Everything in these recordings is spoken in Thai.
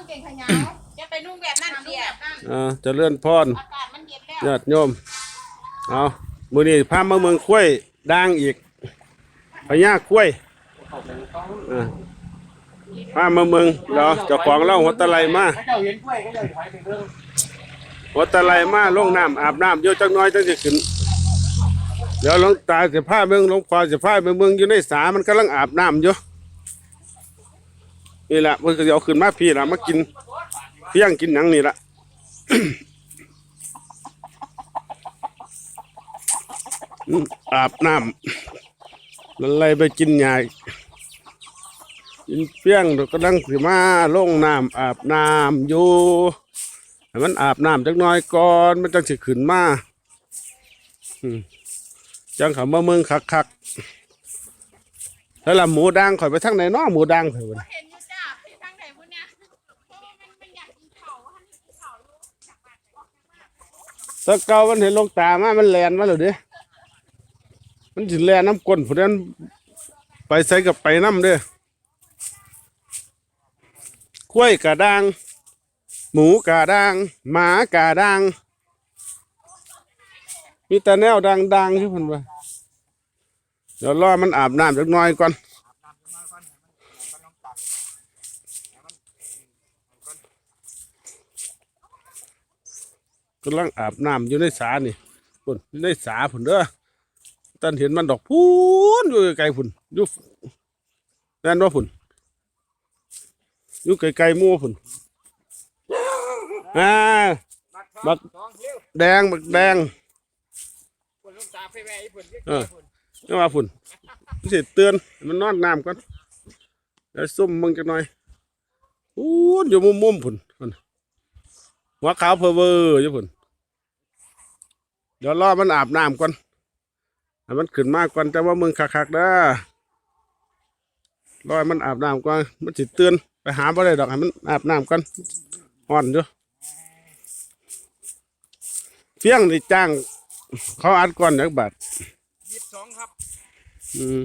างเกงขายาวจะไปนุ่งแบบนั้นนั่นเดีเดียยวนั่นอ่าเจะเลื่อนพรอากาศมันเย็นแล้วญาติโยมเอามือนี้พามาเมืองคุ้วยด่างอีกพญาคุ้วยอ่าพามาเมืองเดี๋ยวเจ้าของเล่าหัวตะไลมาเจ้าเห็นกล้วยก็เลยถอยไปเรื่องหัวตะไลมาลงน้ำอาบน้ำเยอะจักหน้อยจังสิขึ้น เดี๋ยวหลวงตาจะพาเมืองหลวงพ่อจะพาไปเมืองอยู่ในสามันกำลังอาบน้ำอยู่ นี่แหละมันก็จะเอาขึ้นมาพี่ละมากินเพียงกินหนังนี่ละอาบน้ำแล้วไล่ไปกินหญ้ากินเพียงเดี๋ยวก็ดังสิมาลงน้ำอาบน้ำอยู่ให้มันอาบน้ำจักหน้อยก่อนมันจังสิขึ้นมาอืมจังเขามาเมืองคักคักๆแล้วละหมูดังข่อยไปทางไหนน้อหมูดังเถอะวะเห็นอยู่จ้ ตะเกามันเห็นลงตามามันแลนมาแล้วเด้มันสิแลนน้ำก้นผู้นั้นไปใส่กับไปน้ำเด้กล้วยกระด้าง หมูกระด้าง หมากระด้าง มีแต่แนวดังๆที่เพิ่นว่าเดี๋ยวรอมันอาบน้ำจักหน่อยก่อน กำลังอาบน้ำอยู่ในสานี่พุ่นอยู่ในสาพุ่นเด้อตันเห็นมันดอกพูนอยู่ไกลๆพุ่นอยู่แน่นว่าพุ่นอยู่ไกลๆมู่พุ่นอ่าบักแดงบักแดงคนลูกตาไปแม่ไอ้ผลเออนี่ว่าพุ่นมันสิเตือนมันนอนน้ำก่อนแล้วซุ่มมึงจักหน่อยอู้อยู่มุมมุมๆพุ่นพุ่น หัวขาวเพอเวอร์อยู่พุ่นเดี๋ยวรอมันอาบน้ำก่อนให้มันขึ้นมาก่อนแต่ว่ามึงคักๆเด้อรอให้มันอาบน้ำก่อนมันสิเตือนไปหาบ่ได้ดอกให้มันอาบน้ำก่อนอ่อนอยู่เฟี้ยงนี่จ้าง เขาอัดก่อนจักบาทยี่สิบสองครับ อืม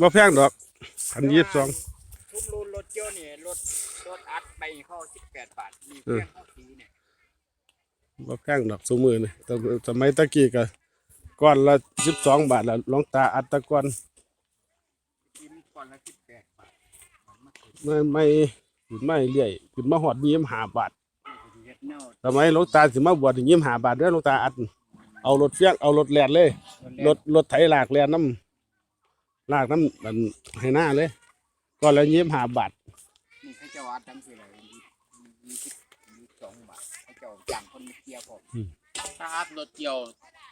บ่แพงดอกพันยี่สิบสองทุบรูนรถเจียวเนี่ยรถรถอัดไปเข้าสิบแปดบาทมีเพียงเข้าสีเนี่ย บ่แพงดอกสมือนี่แต่สมัยตะกี้ก็ก้อนละสิบสองบาทละหลวงตาอัดตะก้อนไม่ไม่ขึ้นไม่เรื่อยขึ้นมาหอดยี่สิบห้าบาทเฮ็ดแนวสมัยหลวงตาสิมาบวชยี่สิบห้าบาทเด้อหลวงตาอัด เอารถเฟี้ยงเอารถแลนเลยรถรถไถหลากแลนน้ำหลากน้ำมันให้หน้าเลยก้อนละยี่สิบห้าบาทนี่เขาจ้าอัดจังสิเลยสิบยี่สิบสองบาท เขาเจ้าจ้างคนมาเกี่ยวผมถ้าอัพรถเกี่ยว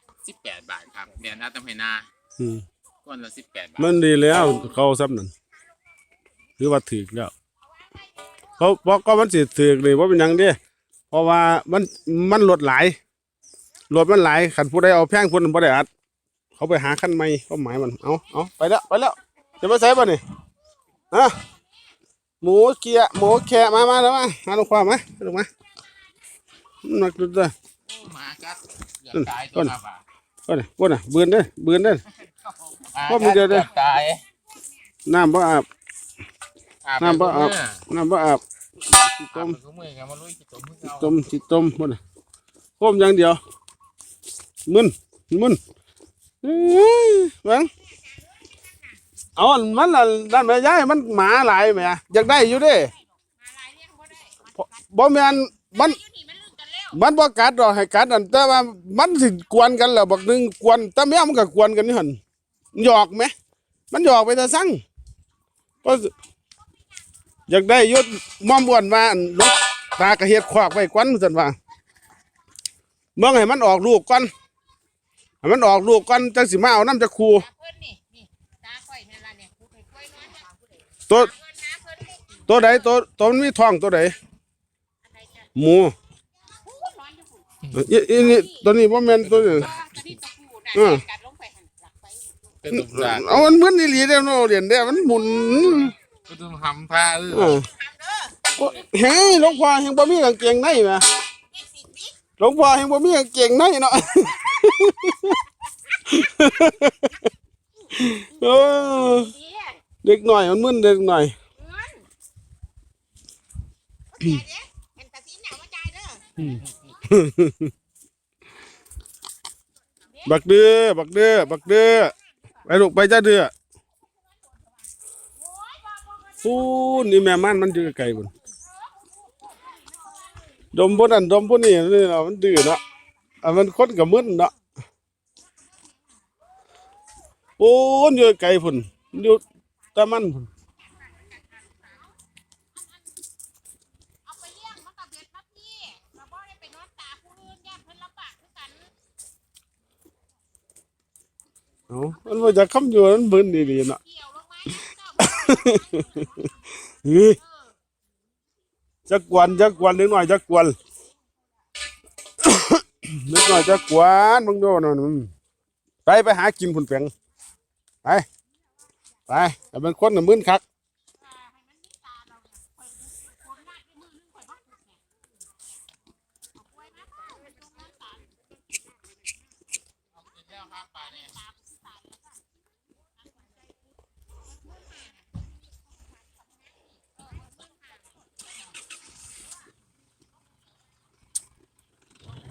18บาทครับเดี๋ยวนัดตำไห้นาอืมก้อนละ18บาทมันดีแล้วเขาซ้ำนั่นหรือว่าถือแล้วเขาบอกก็มันสิถือเลยว่าเป็นหยังเด้เพราะว่ามันมันลดหลายลดมันหลายขันผู้ใดเอาแพงผู้นั้นบ่ได้อัด เขาไปหาขั้นใหม่เขาหมายมันเอาเอาไปแล้วไปแล้วจะไปใส่ป่ะนี่ฮะหมูเกียหมูแคะมามาแล้วมามาลงความมาลงมาห นักดุดเลยหมากัดเกือบตายตัวละบาทก็นี่พวกน่ะเบือนเด้อเบือนเด้อหพ่อมึงเดี๋ยวเดี๋ยวกือบตายน้ำบ่อาบอาบ น้ำบ่อาบ น้ำบ่อาบต้มทุกมือกันมาลุยกี่ต้มมือเอาต้มสิต้มพวกน่ะโคมอย่างเดียว มึนมึนเอ้ยเบังเอาอันมันละด้านแม่ยายมันหมาหลายแหม่อยากได้อยู่เด้มาลายเลี้ยงบ่ได้มันบ่แม่นมัน อยู่นี่ มันบ่กัดดอกให้กัดอันแต่ว่ามันสิกวนกันแล้วบักหนึงกวนแต่แม่มันก็กวนกันนี่หั่นหยอกไหม มันหยอกไปแต่สั่งก็อยากได้ยุดม่อมอ้วนว่าอันลูกตากระเฮ็ดขวากไว้กวนซั่นว่าเบิ่งให้มันออกลูกก่อนให้มันออกลูกก่อนจังสิมาเอาน้ำจากคูตาเพิ่นนี่นี่ตาข่อยนั่นล่ะเนี่ยกูไปกล้วยนอนนะตัวเพิ่นนะเพิ่นนี่ตัวใดตัวตัวมันมีท้องตัวใดอะไรจ้ะหมู อีอีนี่ตัวนี้บ่แม่นตัวนี้ก็ตอนนี้ตะปูน่ะกัดลงไปหั่นหลักไปเป็นตุ่มดาดเอามันเหมือนอีหลีเด้อเนาะเรียนเด้อมันหมุนเป็นตุ่มหำผ้าเอเอออเฮ้ยหลวงพ่อยังบ่มีกางเกงในแหมหลวงพ่อยังบ่มีกางเกงในเนาะเออเดี๋ยวเด็กหน่อยมันมึนเด็กหน่อยเงินเสียเด้เห็นตาสีหนาวมาจ่ายเด้อ บักเดือบักเดือบักเดือไปลูกไปจ้าเดือฟูนี่แม่มันมันอยู่ไกลบุญดมพวกนั้นดมพวกนี้นี่เนาะมันดื้อเนาะอะมันคนกับมึนเนาะโอ้ยอยู่ไกลพุ่นมันอยู่ตะมันพุ่น เอาไปเลี้ยงมันก็เบ็ดมาพี่เราบ่ได้ไปนอนตาผู้อื่นย่านเพิ่นลำบากคือกัน เอามันว่าจะคำอยู่มันมึนดีๆเนาะเกี่ยวลงมาเจ้าบ่เฮ้ยจักกวนจักกวนนิดหน่อยจักกวนนิดหน่อยจักกวนมึงดูนั่นอืมไปไปหากินผุนเปียงไปไปแต่เป็นคนน่ะมึนคัก แล้วครับปลาเนี่ย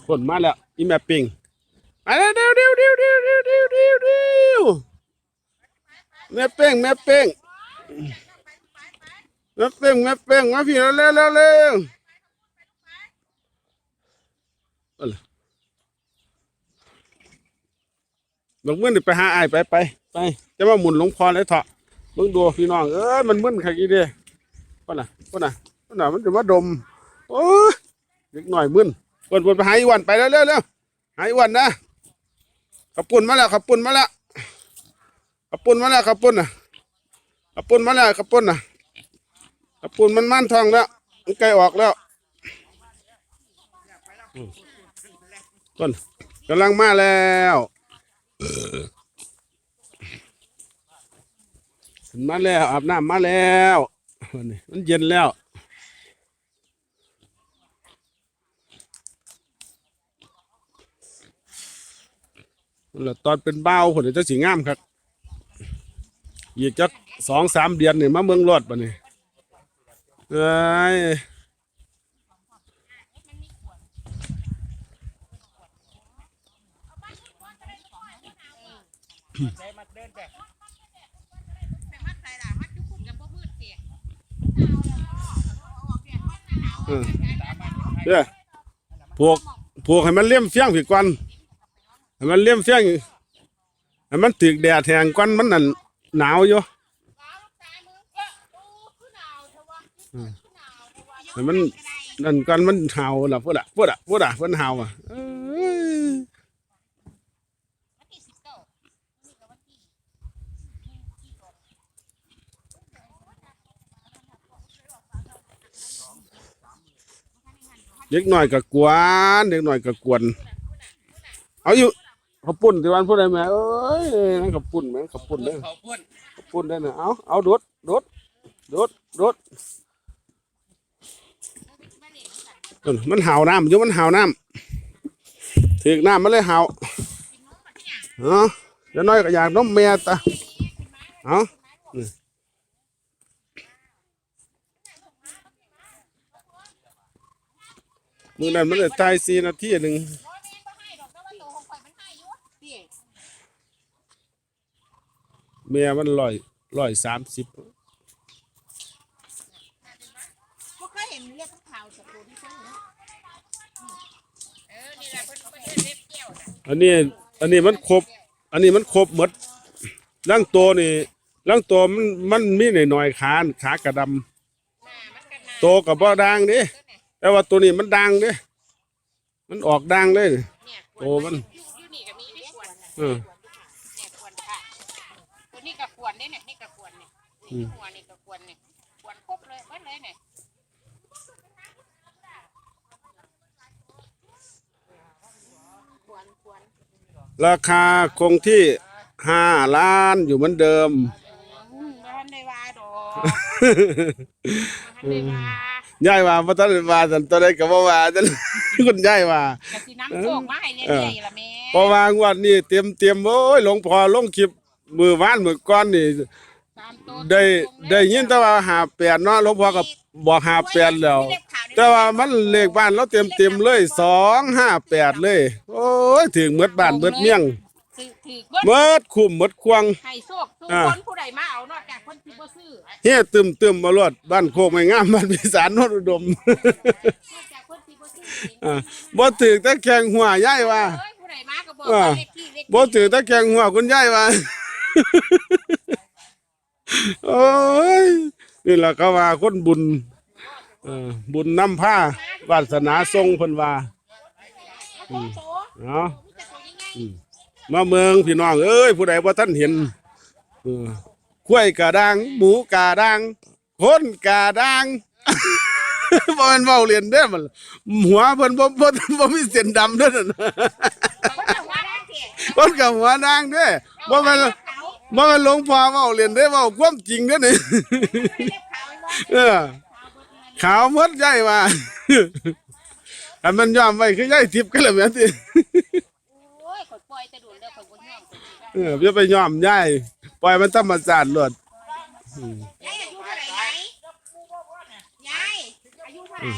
คนมาแล้วอีแม่ปิงมาแล้วเดี๋ยวเดี๋ยวเดี๋ยวเดี๋ยวเดี๋ยวเดี๋ยวเดี๋ยวเดี๋ยวแม่เป้งแม่เป้งแม่เป้งแม่เป้งมาพี่เร็วเร็วเร็วเร็วเอาล่ะลงมือนี่ไปหาไอ้ไปไปไปจะมาหมุนหลงพรเลยเถอะมึงดูพี่น้องเอ้ยมันมึนขนาดนี้เด้ป่ะน่ะป่ะน่ะป่ะน่ะมันจะมาดมโอ้ยเล็กหน่อยมึน วนวนไปหาอีวันไปแล้วเร็วเร็วหาอีวันนะขับปุ่นมาแล้วขับปุ่นมาแล้วขับปุ่นมาแล้วขับปุ่นนะขับปุ่นมาแล้วขับปุ่นนะขับปุ่นมันมั่นทองแล้วมันใกลออกแล้วต้นกำลังมาแล้วมาแล้วอาบน้ำมาแล้วมันเย็นแล้ว แล้วตอนเป็นเบ้าผลจะสีงามครับอีกจักสองสามเดือนนี่มาเมืองรอดปะนี่เอ้ยเออเด้อพวกพวกให้มันเลี่ยมเฟี้ยงผีกวัน มันเลี่ยมเฟี้ยงให้มันตึกแดดแทงกวันมันนั่นหนาวอยู่ให้มันนั่นกันมันเห่าล่ะพูดอะพูดอะพูดอะมันเห่าอะเอ้ยเด็กหน่อยกับกวนเด็กหน่อยกับกวนเอาอยู่ ขับปุ่นที่วันพูดได้ไหมเอ้ยนั่นขับปุ่นไหมขับปุ่นเด้อเขาพูดขับปุ่นได้เนอะเอาเอาโดดโดดโดดโดดเออมันเห่าน้ำอยู่มันเห่าน้ำถึกน้ำมันเลยเห่าเนาะเดี๋ยวน้อยก็อยากน้มแม่ตาเอานี่มือนั้นมันเลยตายสี่นาทีหนึ่ง เมียมันร้อยร้อยสามสิบบ่เคยเห็นเรียกข่าวจากตัวที่ฉันเนาะเออนี่แหละเพิ่นเพิ่นเรียกเกี่ยวน่ะอันนี้ อันนี้มันครบ อันนี้มันครบหมดร่างตัวนี่ร่างตัวมันมันมีหน่อยหน่อยๆขาขากระดหน้ามันกันนาำโตกับบ่ดังเดิแต่ว่าตัวนี้มันดังเดิมันออกดังเลย เนี่ยโอ้มัน อยู่อยู่นี่ก็มีที่ขวนน่ะเออ เนี่ยขวนค่ะตัวนี้ก็ขวนได้เนี่ยนี่ก็ข วนเนี่ยนี่หัวนี่ก็ขวนเนี่ยขวนครบเลยเบิดเลยเนี่ยขวนขวนราคาคงที่ห้าล้านอยู่เหมือนเดิม อืมบ่ทันได้ว่าดอกบ่ทันได้ว่าย่ายว่าพระท่านว่าสันตัวใดก็บ่ว่าจัน คุณย่ายว่า กะสิน้ำโชคมาให้เรื่อยๆล่ะแม่เพราะว่างวดนี้เตรียมเตรียมโอ้ยหลวงพ่อลงคลิปมือวานมือก้อนนี่ ตามตัวได้ได้ยินแต่ว่าหาแปดเนาะหลวงพ่อก็บอกหาแปดแล้ว แต่ว่ามันเลขบ้านเราเต็มเต็มๆเลยสองห้าแปดเลย โอ้ยถึงเมดบ้านเมดเมี่ยงถือถือเบิ้เมดคุ้มเมดควง ให้โชคทุกอ่า คนผู้ใดมาเอานอกจากคนที่บ่ซื้อเฮ้ตึมตึมๆมาลวดบ้านโคกไม่งามบ้านพิสารโนนอุดม นอกจากคนที่บ่ซื้อเองอ่าบ่ถึงตะแคงหัวย่ายว่า เอ้ยผู้ใดมาก็บอกอ่าว่าเลขที่เลขบ่ถึงตะแคงหัวคุณย่ายว่า โอ้ยนี่ล่ะก็ว่าคนบุญเออบุญนำผ้าวาสนาทรงเพิ่นว่าโอ้โหเนาะมีแต่ตัวยังไงมาเมืองพี่น้องเอ้ยผู้ใดบ่ทันเห็นเออข้วยกาดังหมูกาดังคนกาดังบ่แม่นเว้าเรียนเด้อมันหัวเพิ่นบ่บ่บ่มีเส้นดำเด้อนั่นคนเอาว่าได้เสียคนกับหัวดังเด้อบ่แม่นเขา บ่แม่นหลวงพ่อเว้าเรียนเด้อเว้าความจริงเด้อนี่เล็บขาวไอ้บ่เออ ขาวหมดใหญ่ว่า อันมันยอมไว้คือยายทิพย์กันแล้วแม่นติโอ้ยข่อยปล่อยแต่โดนแล้วข่อยบ่ยอมข่อยสิได้เอออย่าไปยอมยายปล่อยมันธรรมชาติโลดยายอายุเท่าไหร่ไหมยายอายุเท่าไหร่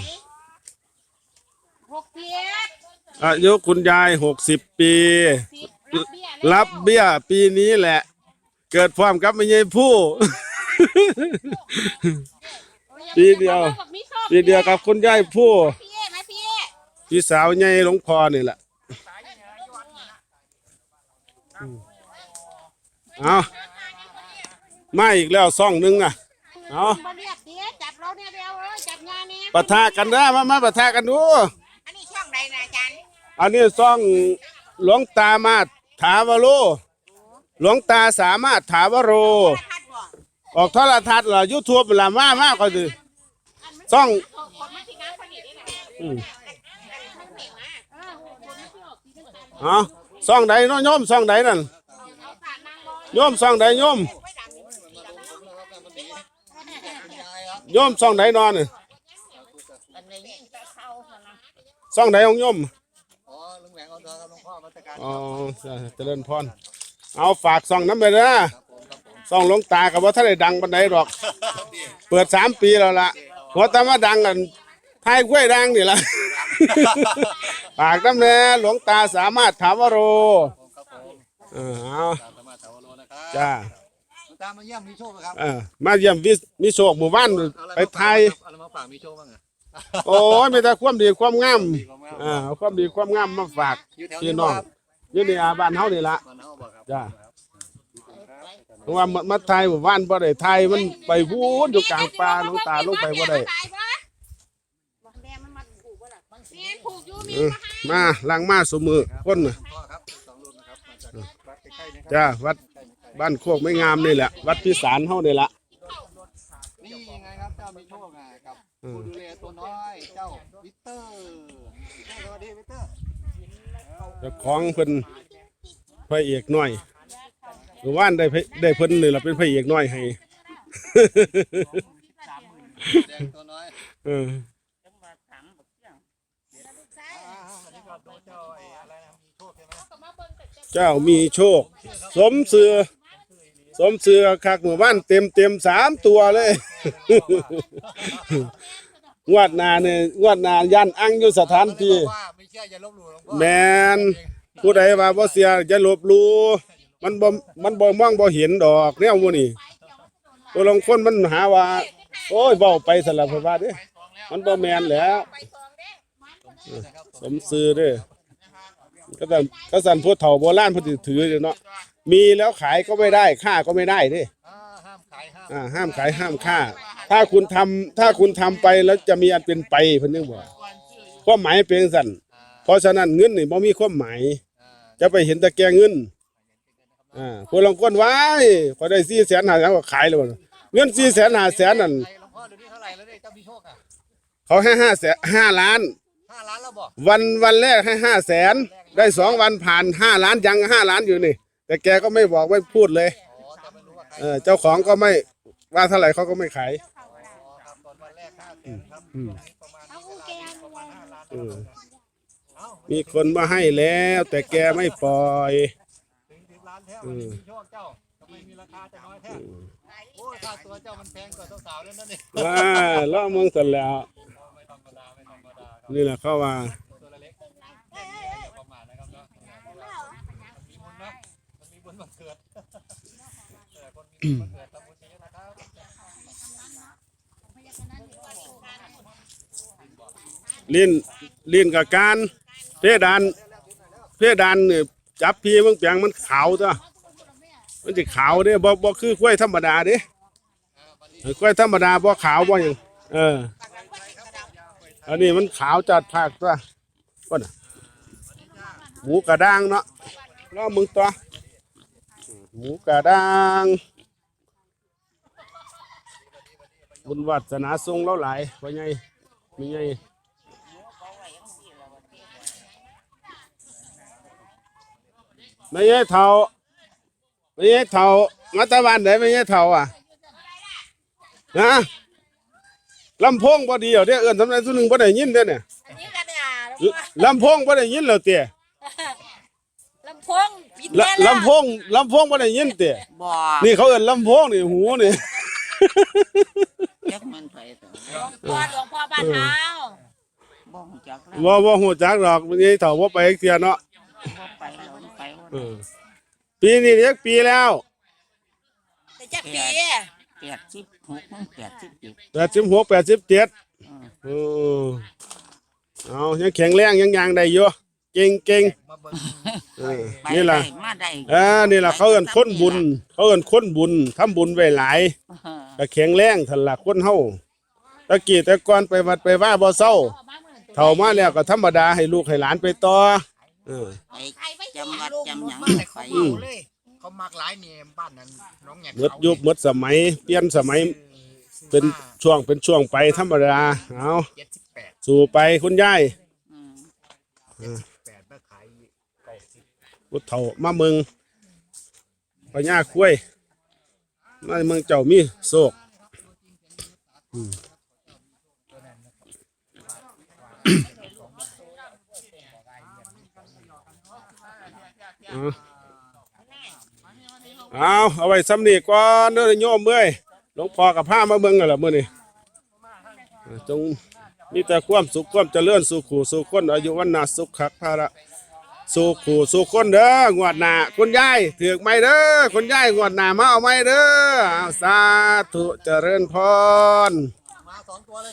หกสิบอายุคุณยายหกสิบปี สิบรับเบี้ยแล้วรับเบี้ยปีนี้แหละ เกิดพร้อมกับไม่ใช่ผู้ ปีเดียว ปีเดียวกับคุณยายผู้พี่เอ๊มาพี่เอ๊พี่สาวใหญ่หลวงพ่อนี่แหละอืมเอามาอีกแล้วซ่องหนึงอะเอาบ่เรียกเดี๋ยวจับเราเนี่ยเดียวเอ้ยจับงานเนี่ยปะทะกันนะมามาปะทะกันดู อันนี้ช่องใดนะอาจารย์อันนี้ซ่องหลวงตามาถาวโร หลวงตาสามารถถาวโรพัดบ่ออกโทรทัศน์เหรอยูทูบเวลามามากก็คือซ่องคนมาที่งานพอดีนี่แหละอืมท่านเก่งมากเออคนไม่ชอบที่ต้องการเอ๋อซ่องใดเนาะโยมซ่องใดนั่นเอาสารนางรอยโยมซ่องใดโยมไว้ดำนี่โยมซ่องใดนอนนี่อันนี้ยิ่งจะเข้าซะนะซ่องใดของโยมอ๋อลุงแหวงเอาเถอะครับหลวงพ่อมาตรการ อ๋อเจริญพร เอาฝากซ่องน้ำไปนะซ่องหลวงตากับว่าถ้าได้ดังบันไดหรอก เปิดสามปีแล้วล่ะหัวตามาดังกันทายกล้วยดังนี่ล่ะ ฝากน้ำแน่หลวงตาสามารถถาวโรครับผมเออเอาตามธรรมะถาวโรนะครับจ้าหลวงตามมาเยี่ยมมีโชคไหมครับเออมาเยี่ยมวิมิโชคหมู่บ้านเอาอะไปรมาไทยฝากครับเอาอะไรมาฝากมีโชคบ้างอะโอ้ยมีแต่ความดีความงามดีมากๆอ่าเอาความดีความงามมาฝาก อยู่แถวพี่นี้น้อง ครับ อยู่ในอาบ้านเฮานี่ละบ้านเฮาบ่ครับจ้าเพราะว่ามามาไทยหมู่บ้านบ่ได้ไทยมันไปพูดอยู่กลางป่าหลวงตาลงไปบ่ได้บอกแดงมันมาผูกบ่ล่ะแม่นผูกอยู่มีเออมาล้างมาสมือคนน่ะหลวงพ่อครับสองรุ่นนะครับมาจากวัดใกล้ๆนะครับจ้าวัดบ้านโคกไม่งามนี่แหละวัดพิสารเฮานี่ละนี่ยังไงครับเจ้ามีโชคไงกับอืมผู้ดูแลตัวน้อยเจ้าวิเตอร์สวัสดีวิเตอร์ จ้าของเพิ่นพระเอกน้อยหรือว่านได้พระได้เพิ่นนี่ล่ะเป็นพระเอกน้อยให้ แดงตัวน้อยเอออ่าวันนี้ก็ดูเจ้ามีโชคใช่ไหมเจ้ามีโชค สมเสือ สมเสือคักหมู่บ้านเต็มเต็มสามตัวเลย งวดหนาเนี่ยงวดหนายันอังอยู่สถานที่บอกว่าไม่เชื่ออย่าลบหลู่หลวงพ่อแมนผู้ใดว่าบ่เสียอย่าลบหลู่มันบ่มันบ่มองบ่เห็นดอกแนวหมู่นี่ผู้ลางคนมันหาว่า โอ้ยเว้าไปสลับว่าเด้มันบ่แม่นแหล้ว ไปซองเด้สมซื้อเด้อก็สั่นก็สั่นผู้เฒ่าโบราณเพิ่นสิถืออยู่เนาะมีแล้วขายก็ไม่ได้ค่าก็ไม่ได้เด้อ่าห้ามขายห้ามอ่าห้ามขายห้ามค่า ถ้าคุณทำถ้าคุณทำไปแล้วจะมีอันเป็นไปเพิ่นนึกว่าความหมายเป็นสั่นเพราะฉะนั้นเงินนี่บ่มีความหมายอ่าจะไปเห็นแต่แกเงินอ่าผู้ลางคนว้ายพอได้สี่แสนห้าแสนก็ขายเลยว่ะเงินสี่แสนห้าแสนนั่นไอ้หลวงพ่อเดี๋ยวนี้เท่าไหร่แล้วเนี่ยเจ้ามีโชคอะเขาให้ห้าแสนห้าล้าน ห้าล้านแล้วบอกวันวันแรกให้ห้าแสนได้สองวันผ่านห้าล้านยังห้าล้านอยู่นี่ แต่แกก็ไม่บอกไม่พูดเลย อ๋อแต่ไม่รู้ว่าใคร เออเจ้าของก็ไม่ว่าเท่าไหร่เขาก็ไม่ขาย มประมาณเอานี้แกเวลานประมาณห้าล้านเออเอ้ามีคนมาให้แล้ว แต่แกไม่ปล่อยถึงสิบล้านแท้อืวันมนี้มีโชคเจ้าทำไมมีราคาจะน้อยแท้โอ้ยค่าตัวเจ้ามันแพงกว่าสาวๆแล้วนั่นนี่ว้าล่อเมืองสันแล้วไม่ธรรมดานี่แหละเขาว่า ลิ้นลิ้นกับการเพดานเพดานเนี่ยจับพี่มึงเปียงมันขาวตัวมันจะขาวเด้บ่บ่คือกล้วยธรรมดาเด้กล้วยธรรมดาบ่ขาวบ่หยังเออ อันนี้มันขาวจัดภาคตัวว่าน่ะหมูกระด้างเนาะรอมึงตัวหมูกระด้างบุญวัฒนาทรงเราหลายว่าไงมีไง ไม่ใช่เท่าไม่ใช่เท่ามาตะวันไหนไม่ใช่เท่าอะนะลำโพงบ่ดีเหรอเด้อเอิ้นทำไมสุหนึงบ่ได้ยินเด้อเนี่ยอันนี้กันเนี่ยลำโพงบ่ได้ยินเหรอเตี้ยลำโพงปิดลแม่แล้วลำโพงลำโพงบ่ได้ยินเตี้ยบ่นี่เขาเอิ้นลำโพงนี่หูนี่จักมันไปแต่หลวงพ่อหลวงพ่อบ้านเฮาบ่ฮู้จักแล้วบ่บ่ฮู้จักดอกไม่ใช่เท่าบ่ไปเสียเนาะ บ่ไปแล้วมันไปว่าเออปีนี้เรียกปีแล้ว แต่จักปีแปดสิบหกมันแปดสิบเจ็ด86 87อืมเออเอายังแข็งแรงยังยางได้อยู่เก่งเก่งเออไปนี่ล่ะได้มาได้อ่านี่ล่ะเขาเอิ้นคนบุญ เขาเอิ้นคนบุญทำบุญไว้หลายเออก็แข็งแรงทันละคนเฮาตะกี้แต่ก่อนไปวัดไปว่าบ่เศร้าเฒ่ามาแล้วก็ธรรมดาให้ลูกให้หลานไปต่อ เออ ไปจำวัดจำหยังบ้านไปเขาเมาเลย เขามักหลายเนี่ยบ้านนั้นน้องแงหมดยุคหมดสมัย เปลี่ยนสมัยเป็นช่วงเป็นช่วงไปธรรมดาเอาเจ็ดสิบแปดสู่ไปคุณยายอืมแปดมาขายเก้าสิบพุทธเฒ่ามาเมืองพญาคุ้ยมาเมืองเจ้ามีโศกอืม เอาเอาไว้ซ้ำนี่ก่อนเด้อโยมเมื่อยหลวงพ่อกับผ้ามาเบิ่งกันละมื้อนี้อ่จงมีแต่ความสุขความเจริญสุขู่สุขคนอายุวันนาสุขขักภาระสู่ขู่สู่คนเด้องวดหน้าคุณยายถือกไม่เด้อคุณยายงวดหน้ามาเอาไม่เด้อสาธุเจริญพรมาสองตัวเลย